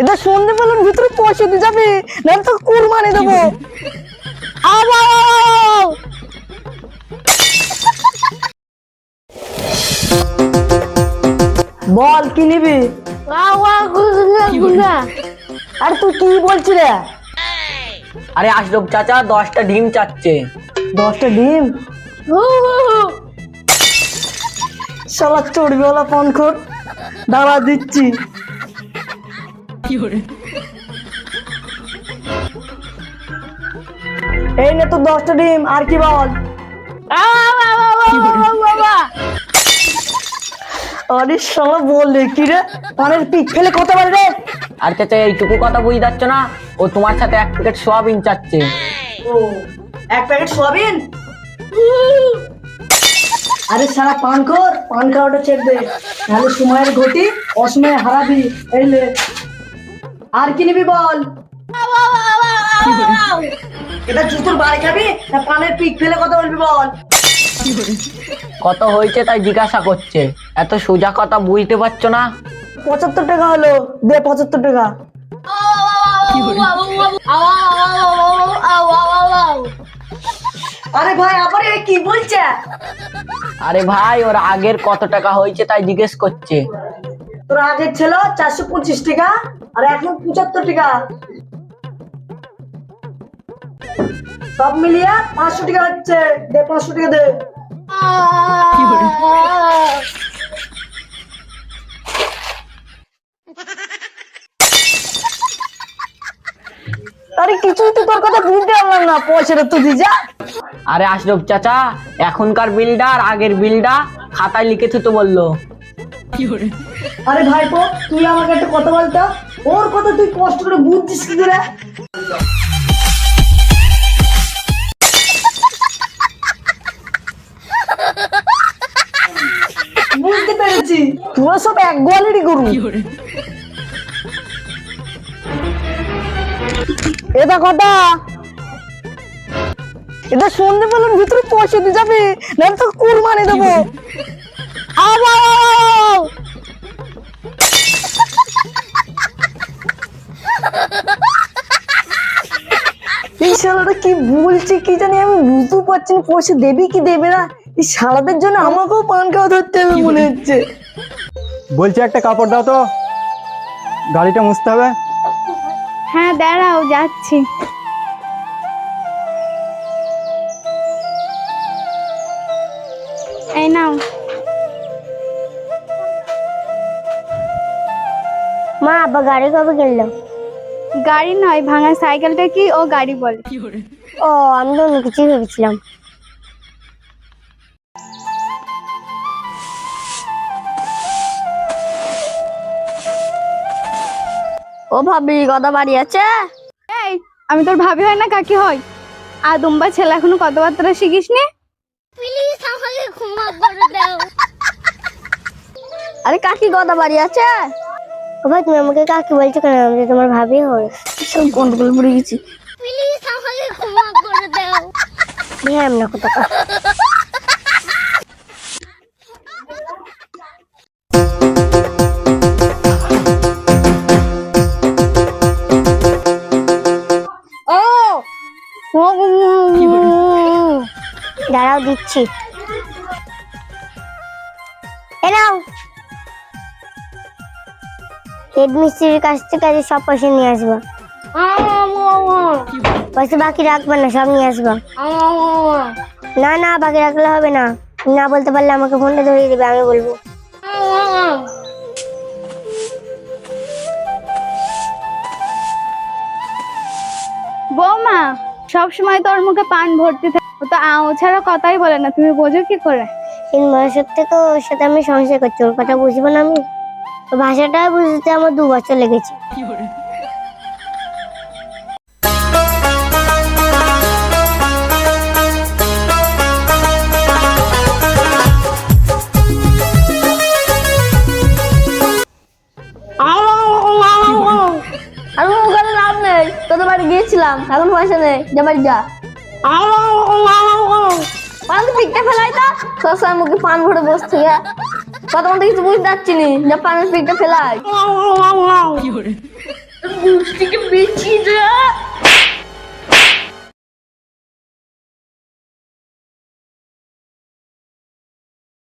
এটা সন্ধে বেলার ভিতরে পয়সা দিয়ে যাবে না তো কুরবানি দেবো। আবার বল কি নিবি? আর তুই কি বলছিস রে? আরে আশরফ চাচা দশটা ডিম চাচ্ছে। দশটা ডিম? শালা চর্বিওয়ালা ফোন খোর দাঁড়া দিচ্ছি। এই নে তো দশটা ডিম আর কি বল? আরে শালা বললে কি রে? পানের পিক ফেলে কত বার রে। আর চাচা এইটুকু কথা বুঝতে পারছ না? ও তোমার সাথে এক প্যাকেট সোয়াবিন চাচ্ছে। ও এক প্যাকেট সোয়াবিন? আরে সারা পান কর পান খাওয়াটা চেক দে। সময়ের ঘটি অসময়ে হারাবি। আর কি নিবি বল এটা জুতোর বাড়ি খাবি না পানের পিক ফেলে কথা বলবি বল কত হয়েছে তাই জিজ্ঞাসা করছে এত সোজা কথা বুঝতে পারছ না পঁচাত্তর টাকা হলো দে পঁচাত্তর টাকা আরে ভাই আবার কি বলছে আরে ভাই ওর আগের কত টাকা হয়েছে তাই জিজ্ঞেস করছে তোর আগের ছিল চারশো পঁচিশ টাকা আর এখন পঁচাত্তর টাকা। সব মিলিয়ে পাঁচশো টাকা হচ্ছে। দে পাঁচশো টাকা দে। আরে কিছুই তো তোর কথা বুঝতে পারলাম না পয়সাটা তো দি যা। আরে আশরফ চাচা এখনকার বিলটা আর আগের বিলটা খাতায় লিখে থুতে বলল। আরে ভাইপো তুই আমাকে একটা কথা বলতো? ওর কথা তুই কষ্ট করে বুঝছিস কি করে? বুঝতে পেরেছি। তোরা সব এক গোয়ালেরই গরু। এটা কথা এটা সন্ধে বেলার ভিতরে পয়সা দিয়ে যাবে না তো কুরবানি দেবো। শালাটা কি বলছে কি জানি আমি বুঝতেও পারছি না পয়সা দেবে কি দেবে না? এই শালাদের জন্য আমাকেও পান খাওয়া ধরতে হবে মনে হচ্ছে। বলছি একটা কাপড় দাও তো। গাড়িটা মুছতে হবে। হ্যাঁ দাঁড়াও যাচ্ছি। এই নাও। মা আব্বা গাড়ি কবে কিনলো? গাড়ি নয় ভাঙা সাইকেলটা কি ও গাড়ি বলে। ও আমি তো অন্য কিছুই ভেবেছিলাম। ও ভাবি কথা বাড়ি আছে? এই আমি তোর ভাবি হয় না কাকি হয়? আর দুম্বা ছেলে এখনও কথাবার্তা শিখিস নি প্লিজ আমাকে ক্ষমা করে দাও। আরে কাকি কথা বাড়ি আছে? ও ভাই তুমি আমাকে কাকে বলছো কেন আমি তোমার ভাবি হই সব গন্ডগোল পড়ে গেছি প্লিজ আমাকে ক্ষমা করে দাও হ্যাঁ না কত দাঁড়াও দিচ্ছি এ নাও হেড মিস্ত্রির কাছ থেকে আজ সব পয়সা নিয়ে আসব। পয়সা বাকি রাখবে না সব নিয়ে আসবা। না না বাকি রাখলে হবে না। না বলতে পারলে আমাকে ফোনটা ধরিয়ে দেবে আমি বলব। বৌমা সব সময় তোর মুখে পান ভর্তি থাকে। ও তো আও ছাড়া কথাই বলে না তুমি বোঝো কি করে? তিন বছর থেকে ওর সাথে আমি সংসার করছি ওর কথা বুঝব না আমি? ভাষাটা বুঝতে আমার দু বছর লেগেছে। আমি ওখানে লাভ নেই তোদের বাড়ি গিয়েছিলাম এখন পয়সা নেই যা বাড়ি যা। পান পিকটা ফেলাই তা সবসময় মুখে পান ভরে বসে থেকে কথা মতো কিছু বুঝতে পারছি না। যা পানের পিকটা ফেলাই।